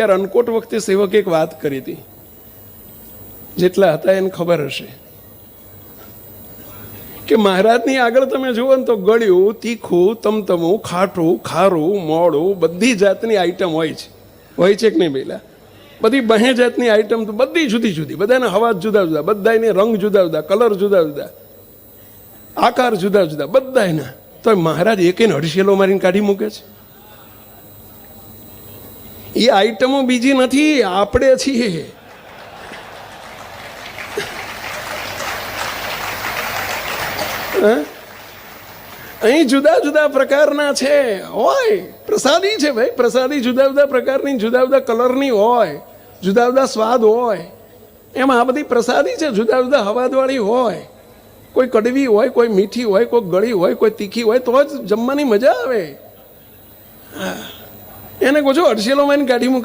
રનકોટ વખતે સેવકે એક વાત કરી હતી. જેટલા હતા એને ખબર હશે. કે મહારાજની આગળ તમે જુઓ ને તો ગળ્યું, તીખું, તમતમું, ખાટું, ખારું, મોડું, બધી જાતની આઈટમ હોય છે. હોય છે કે નહીં પહેલા બધી બહે જાતની આઈટમ તો બધી જુદી જુદી. બધાના હવા જુદા જુદા બધાને રંગ જુદા જુદા કલર જુદા જુદા, આકાર જુદા જુદા બધા એના તો મહારાજ એકેને અડશેલો મારીને કાઢી મૂકે છે. એ આઈટમો બીજી નથી, આપણે છીએ? અહીં જુદા જુદા પ્રકારના છે હોય, પ્રસાદી છે ભાઈ, પ્રસાદી જુદા જુદા પ્રકારની, જુદા જુદા કલરની હોય, જુદા જુદા સ્વાદ હોય એમાં આ બધી પ્રસાદી છે, જુદા જુદા હવાદવાળી હોય કોઈ કડવી હોય, કોઈ મીઠી હોય, કોઈ ગળી હોય, કોઈ તીખી હોય, તો જ જમવાની મજા આવે હા. એને કહો છો અડસેલો માઈને કાઢી મૂકે